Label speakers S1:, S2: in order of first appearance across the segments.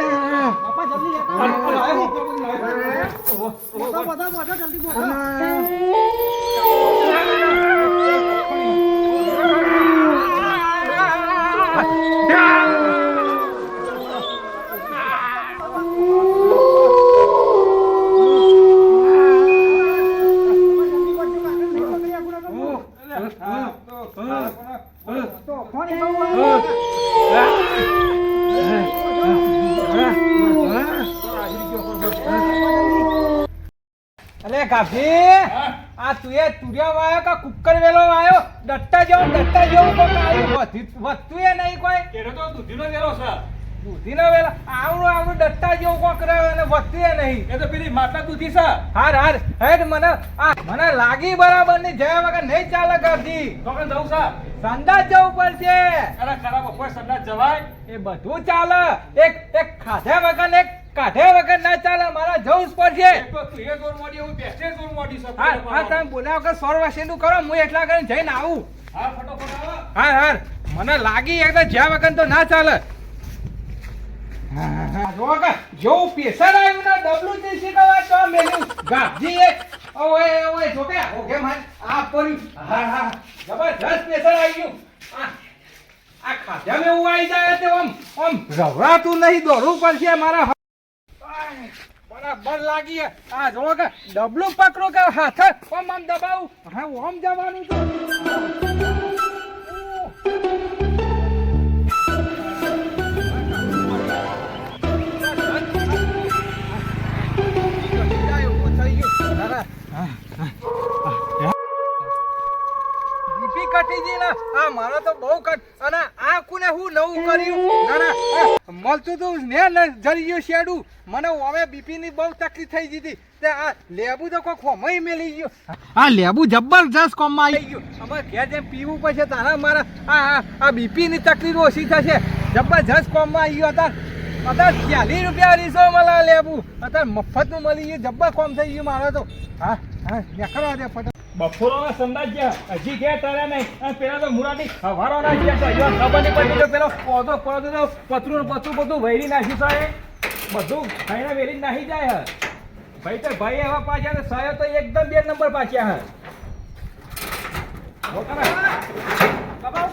S1: બાપા જલ્દી લેતા આવો. જલ્દી બોધો.
S2: અલે આ તું એ તુરિયા વાયો કે કુકર વેલો વાયો? ડટ્ટા જેવો ડટ્ટા જેવો કોક આવ્યું. વધી વધતું એ નહીં કોઈ.
S3: એનો તો દૂધીનો વેલો છે.
S2: દૂધીનો વેલો. આવડો આવડો ડટ્ટા જેવો કોક રહ્યો અને વધતું એ નહીં.
S3: એ તો પેલી માતા દૂધી છે.
S2: હાર હાર. હેડ મને આ મને લાગી બરાબરની જયા વગર નહીં ચાલે કરતી
S3: તો કણ જવું છે.
S2: સંદાસ જવું પડશે.
S3: અરે ખરાબ બપોર સંદાસ જવાય.
S2: એ બધું ચાલે. એક એક ખાધા વગર એક કાઢે વગર ના ચાલે મારા જવું જ પડશે.
S3: હું
S2: હા હા તમે બોલ્યા વગર સોર વાસેનું કરો હું એટલા કરીને જઈને આવું.
S3: હા
S2: હાર મને લાગી એકદમ જ્યાં વગર તો ના ચાલે. જેવું આવ્યું ને ડબલું શીખવા તો ઓકે આ હા હા જબરજસ્ત પેસર આવ્યું આ આ ખાધા મેં એવું આવી જાય તે આમ આમ રવરાતું નહીં દોરવું પડશે મારા બરાબર લાગી આ જો કે ડબલું પકડો કે હાથ ઓમ આમ દબાવું. હા ઓમ જવાનું તો બીપી કટી ગઈ ને આ મારો તો બહુ કટ અને આ કુને હું નવું કર્યું? ના ના મળતું તું ને જરી ગયું શેડું. મને હવે બીપી ની બહુ તકલીફ થઈ ગઈ તે આ લેબુ તો કોઈ ખોમઈ મેલી ગયો. આ લેબુ જબરજસ્ત કોમમાં આવી ગયું. અમારે ઘેર જેમ પીવું પડશે, તારા મારા આ આ આ બીપી ની તકલીફ ઓછી થશે. જબરજસ્ત કોમમાં આવી ગયો. હતા અત્યારે ચાલીસ રૂપિયા રીસો મળે લેબુ. અત્યારે મફતનું મળી ગયું. જબ્બર કોમ થઈ ગયું મારે તો. હા હા, નીકળવા દે ફટાફટ.
S3: બપોરોના ના સંદાજ હજી ગયા તારે નહીં. પેલા તો મુરાટી હવારોના ગયા તો હજુ ખબર તો પેલો પોતો પડતો પતરું પથરું બધું વહેરી નાખ્યું સાહેબ બધું ખાઈને વેરી નાહી જાય હે. ભાઈ તો ભાઈ એવા પાછા ને સાહેબ તો એકદમ બે નંબર પાછા હે.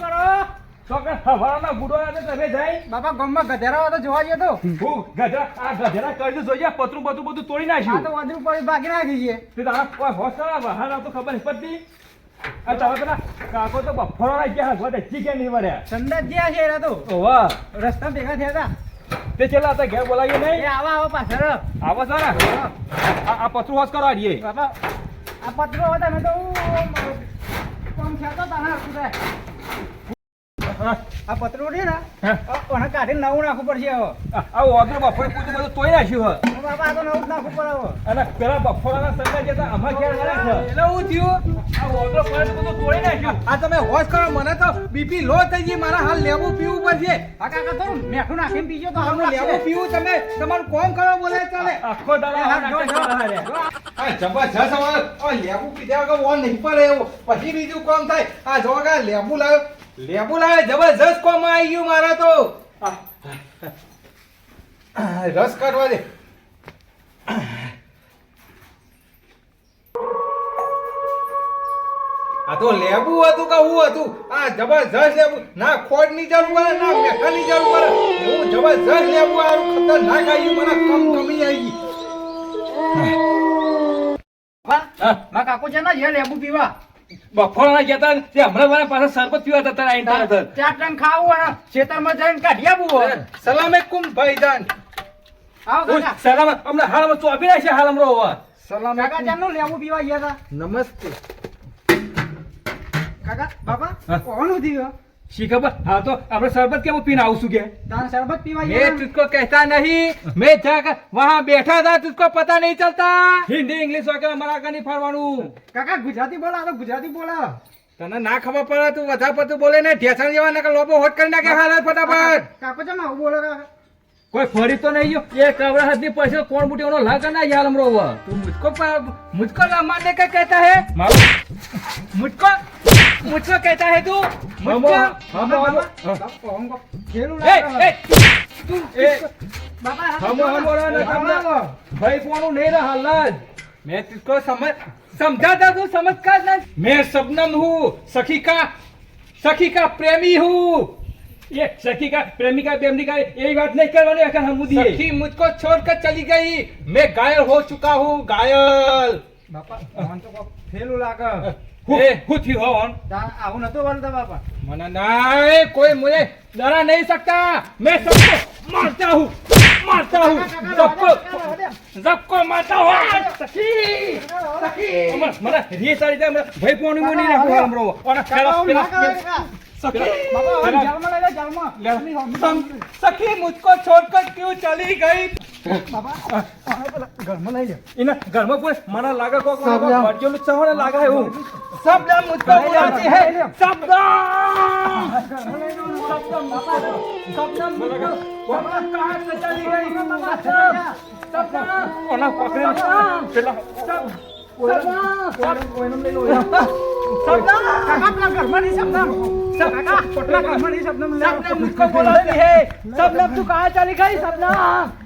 S1: કરો.
S3: છોકરા હવારોના બુડો તો તમે જાય
S1: બાપા ગામમાં ગધેરા તો જોવા ગયો તો
S3: હું ગધરા આ ગધરા કરજો જોઈએ પતરું બધું બધું તોડી
S1: આ તો
S3: નાખ્યું
S1: વધુ પડી ભાગી નાખી છે
S3: તે તારા ખબર પડતી આ તારા પેલા કાકો તો બફરો ગયા હસવા દે જી કે નહીં વળ્યા
S1: સંદાસ જ્યાં છે એરા તો
S3: ઓવા
S1: રસ્તા ભેગા થયા હતા
S3: તે છેલ્લા હતા ઘેર બોલાવીએ નહીં
S1: આવા આવા પાછળ
S3: આવો સારા આ પતરું હોશ કરવા દઈએ
S1: બાપા આ પત્રો હતા ને તો કોમ થયા તો તાના હતું તે. આ પતરું છે ને. આ- કાઢીને નવું નાખવું પડશે હવે.
S3: આ ઓદરો બફોરે પૂછું બધું તોય નાખ્યું
S1: હવે બાપા તો નવું નાખવું પડે હવે.
S3: અને પેલા બફોરાના સંગા જતા અમાર ક્યાં છે
S2: એટલે હું થયું.
S3: આ ઓદરો પડે બધું તોડી નાખ્યું.
S2: આ તમે હોશ કરો મને તો બીપી લો થઈ ગઈ મારા હાલ લેવું પીવું પડશે.
S1: આ કાકા તો મેઠું નાખીને પીજો તો હું
S2: લેવું પીવું તમે. તમારું કોમ કરો બોલે ચાલે.
S3: આખો દાડો આ
S1: જો, જો.
S2: આ જબરજસ્ત અમારે લેવું પીધા વગર ઓન નહીં પડે એવું. પછી બીજું કોમ થાય. આ જો લેવું લાવ્યો લેબુ જબરજસ્ત કોમ આવી ગયું મારા તો. રસ કાઢવા દે. આ તો લેબુ હતું કે હું હતું? આ જબરજસ્ત લેબુ. ના ખોટની જરૂર પડે ના મેઠા ની જરૂર પડે. હું જબરજસ્ત લેબુ આવું ખતરનાક આવ્યું મને કમ કમી આવી ગઈ.
S1: કાકુ છે ને જે લેબુ પીવા.
S3: બફોરાના જતા તે હમણાં મારા પાસે સરબત પીવા હતા તારા આઈને તારા જ.
S1: ચાર ટન ખાવું અને ખેતરમાં જઈને કાઢી આપવું સલામે
S2: કુમ ભાઈજાન.
S1: આવો કાકા.
S3: સલામત હમણાં હાલમાં રહ્યા છે હાલ હમણાં હોવા
S1: કાકા જાનનું લેવું પીવા ગયા હતા.
S2: નમસ્તે.
S1: કાકા બાપા કોણ થયું
S3: શી ખબર? હા તો આપણે શરબત કેવું પીને આવશું કે?
S1: તાન શરબત પીવા
S2: મેં તુજકો કહેતા નહીં. મેં જ્યાં વહા બેઠા હતા તુજકો પતા નહીં ચલતા.
S3: હિન્દી ઇંગ્લિશ વગેરે મારા આગળ ફરવાનું.
S1: કાકા ગુજરાતી બોલા તો ગુજરાતી બોલા.
S2: તને ના ખબર પડે તું વધારે પડતું બોલે ને ઢેસણ જેવા ના લોબો હોટ કરી નાખે હાલ ફટાફટ.
S1: કાકો ચમ આવું બોલો
S3: કોઈ ફરી તો નહીં એ કવડા હાથની પૈસે કોણ બુટી ઓનો લાગ ના યાર
S2: અમરો તું મુજકો મુજકો લામાને કે કહેતા હે?
S3: મુજકો
S2: मुझको कहता है तू? मुझको? मामा
S1: हाँ।
S2: खेलू तू बाबा हम ना भाई नहीं रहा लाज
S3: मैं तुझको समझ समझाता तू समझ कर ना।
S2: मैं सबनम हूँ सखी का सखी का प्रेमी हूँ। ये सखी का प्रेमिका प्रेमिका यही बात नहीं करवाने अगर हम मुझे
S3: सखी मुझको छोड़कर चली गई। मैं घायल हो चुका हूँ
S1: गायल बापा तो फेल लागा
S2: હું થયું
S1: હોન આવું નતો બોલતા બાપા.
S2: મને ના કોઈ મને
S3: ડરા
S1: નહીં ચલી ગઈ? ઘરમાં લઈ લે
S2: એના ઘરમાં કોઈ મને લાગે કોક ભટજો લુચ્છા હોય લાગે એવું શબ્દ મુસ્તફિયાતી
S3: હે શબ્દ ઓના પકડી
S2: તું
S1: કહાં ચાલી ગઈ સપના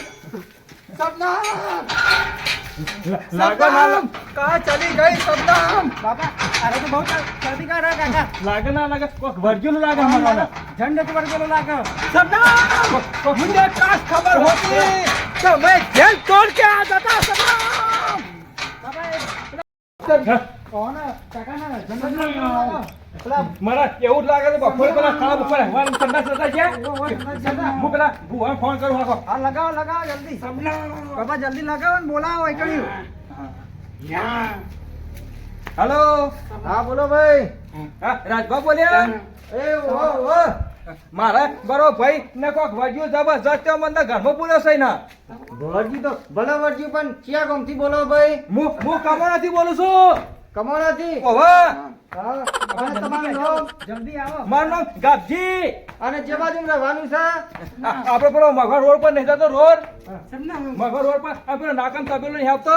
S2: સબનામ સબનામ
S3: કા ચલી ગઈ સબનામ
S1: બાપા અરે તો બહુ જલ્દી કા રહા કાકા.
S2: લાગે ના લાગે. કોક વર્જુલ લાગે
S1: મને ઝંડક વર્જુલ લાગે?
S3: સબનામ મુજે કાસ ખબર
S1: હોતી. તો કોણ કાકા ના ઝંડક પેલા
S2: એવું લાગે છે બપોરે પેલા ખાવા ઉપર હવાર ઠંડા થતા ગયા? હું પેલા ભુવા ફોન કરું હાકો.
S1: હા લગાવો લગાવો જલ્દી. બાપા જલ્દી લગાવો ને બોલાવો એ કર્યું.
S2: હેલો?
S1: હા બોલો ભાઈ.
S2: હા રાજભા બોલ્યા?
S1: એ ઓ ઓ.
S2: મારા બરો ભાઈ ને કોક વાગ્યું જબરજસ્ત મને ઘરમાં પૂરો છે ના
S1: વરજી તો ભલે વરજી પણ ક્યાં ગામથી બોલો ભાઈ?
S2: હું હું નથી બોલું છું.
S1: કમોડાથી
S2: ઓવા
S1: હા અને તમારું નામ? જલ્દી આવો.
S2: મારું નામ ગાબજી.
S1: અને જે બાજુ રહેવાનું છે?
S2: આપણે પેલો મગર રોડ પર નહીં જતો રોડ? મગર રોડ પર. આપણે નાકામ તબેલો નહીં આવતો?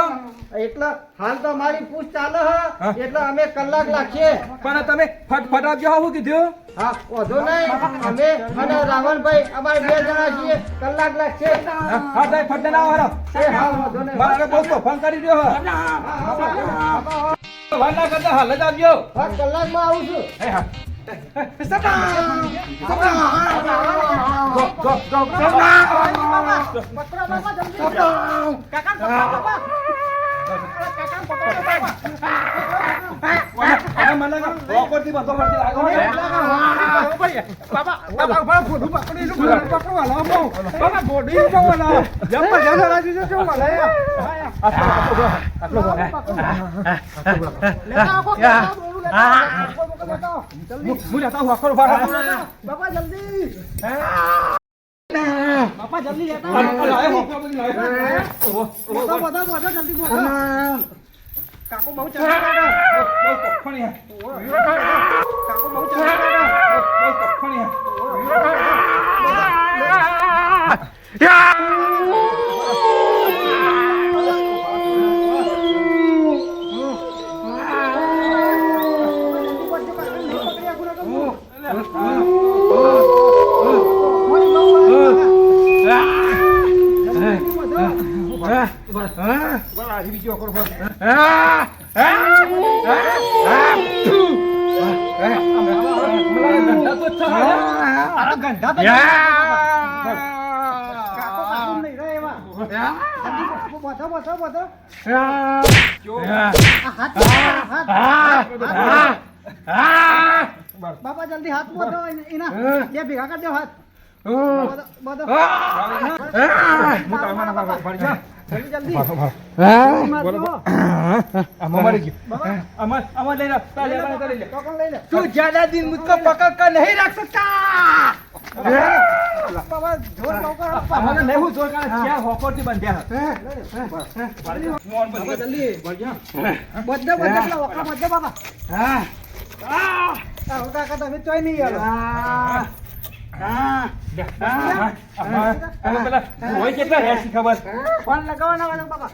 S1: એટલે હાલ તો મારી પૂછ ચાલે
S2: હા.
S1: એટલે અમે કલાક લાગીએ
S2: પણ તમે ફટફટ આપજો હું કીધું.
S1: હા વાંધો નહીં. અમે અને રાવણભાઈ અમારે બે જણા છીએ. કલાક લાગશે.
S2: હા ભાઈ સાહેબ ફટ ના આવો
S1: એ હા વાંધો નહીં.
S2: મારે બહુ ફોન કરી દ્યો હે. વાર ના કરતા હાલ જ આવજો.
S1: હા કલાકમાં આવું છું.
S2: હા. કાકા. હું- હું લેતા આવું, આખો ઊભા રહો.
S1: બાપા જલ્દી. બાપા જલ્દી જલ્દી. કાકુ બહુ ગયા
S2: બહુ હે.
S1: કાકુ બહુ ગયા
S2: બહુ તોફાની
S1: હાથ હાથ. હાથ બાપા જલ્દી હાથ બોધો એને- બે ભેગા કરજો હાથ. બધો બોધો.
S2: હું તારમાં ના પાડું, પાડી જા.
S1: જલ્દી જલ્દી જલ્દી મારજો.
S2: આમાં મરી ગયું. આમાં- આમાં લઈ લે. તાર લે, તાર લઈ લે.
S1: ટોકન લઈ લે
S3: तू ज्यादा दिन मुझको पकड़ कर नहीं रख सकता
S1: બાબા જોર બહુ કરો.
S2: આમાં તો નહીં હું જોર કાઢે. ક્યાં હોકોરથી બંધ્યા હે. મોહન બંધ
S1: બાબા
S2: કર.
S1: જલ્દી બધે બધે પેલા વખરા બધે બાબા આ કાકા તમે ચોય નહીં યાર હા
S2: હા, પેલા હોય કેટલા રહ્યા છે ખબર
S1: ફોન લગાવવાના બાપા